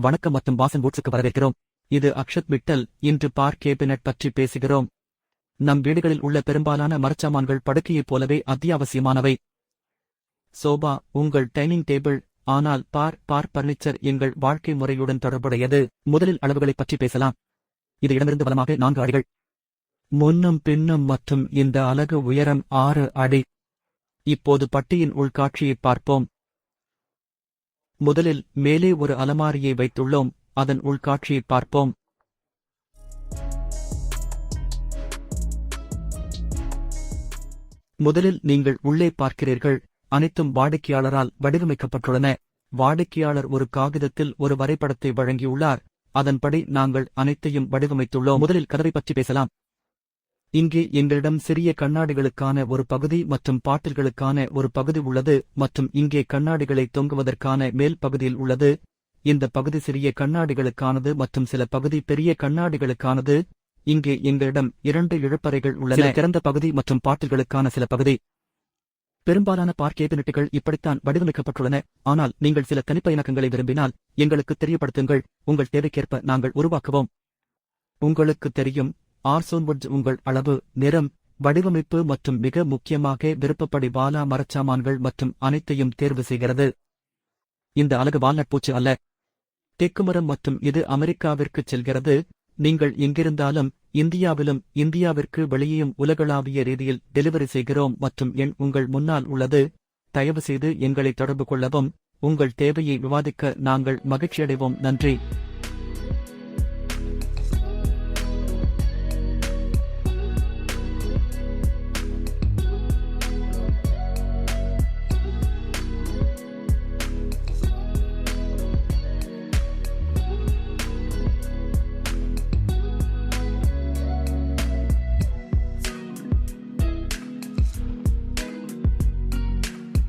வணக்கம் மற்றும் பாசன் போட்ஸுக்கு வரவேற்கிறோம். இது அக்ஷத் மிட்டல் இன்று பார் கேபினட் பற்றி பேசுகிறோம். நம் வீடுகளில் உள்ள பெரும்பாலான மரச்சாமான்கள் படுக்கையைப் போலவே அத்தியாவசியமானவை. சோபா உங்கள் டைனிங் டேபிள். ஆனால் பார் பார் பர்னிச்சர் எங்கள் வாழ்க்கை முறையுடன் தொடர்புடையது. முதலில் அளவுகளைப் பற்றி பேசலாம். இது இடமிருந்து பலமாக நான்கு அடிகள். முன்னும் பின்னும் மற்றும் இந்த அலகு உயரம் ஆறு அடி. இப்போது பட்டியின் உள்காட்சியைப் பார்ப்போம். முதலில் மேலே ஒரு அலமாரியை வைத்துள்ளோம் அதன் உள்காட்சியை பார்ப்போம். முதலில் நீங்கள் உள்ளே பார்க்கிறீர்கள் அனைத்தும் வாடிக்கையாளரால் வடிவமைக்கப்பட்டுள்ளன. வாடிக்கையாளர் ஒரு காகிதத்தில் ஒரு வரைபடத்தை வழங்கியுள்ளார் அதன்படி நாங்கள் அனைத்தையும் வடிவமைத்துள்ளோம். முதலில் கதவை பற்றி பேசலாம். இங்கே எங்களிடம் சிறிய கண்ணாடிகளுக்கான ஒரு பகுதி மற்றும் பாட்டில்களுக்கான ஒரு பகுதி உள்ளது மற்றும் இங்கே கண்ணாடிகளை தொங்குவதற்கான மேல் பகுதியில் உள்ளது. இந்த பகுதி சிறிய கண்ணாடிகளுக்கானது மற்றும் சில பகுதி பெரிய கண்ணாடிகளுக்கானது. இங்கே எங்களிடம் இரண்டு இழப்பறைகள் உள்ளன. திறந்த பகுதி மற்றும் பாட்டில்களுக்கான சில பகுதி. பெரும்பாலான பார்க் கேபினட்டுகள் இப்படித்தான் வடிவமைக்கப்பட்டுள்ளன. ஆனால் நீங்கள் சில தனிப்பயணக்கங்களை விரும்பினால் எங்களுக்கு தெரியப்படுத்துங்கள். உங்கள் தேவைக்கேற்ப நாங்கள் உருவாக்குவோம். உங்களுக்கு தெரியும் ஆர்சோன்வுட் உங்கள் அளவு நிறம் வடிவமைப்பு மற்றும் மிக முக்கியமாக விருப்பப்படி வாலா மரச்சாமான்கள் மற்றும் அனைத்தையும் தேர்வு செய்கிறது. இந்த அலகு வால்நட் பூச்சு அல்ல. தெக்குமரம் மற்றும் இது அமெரிக்காவிற்குச் செல்கிறது. நீங்கள் எங்கிருந்தாலும் இந்தியாவிலும் இந்தியாவிற்கு வெளியேயும் உலகளாவிய ரீதியில் டெலிவரி செய்கிறோம் மற்றும் எண் உங்கள் முன்னால் உள்ளது. தயவுசெய்து எங்களை தொடர்பு கொள்ளவும். உங்கள் தேவையை விவாதிக்க நாங்கள் மகிழ்ச்சியடைவோம். நன்றி.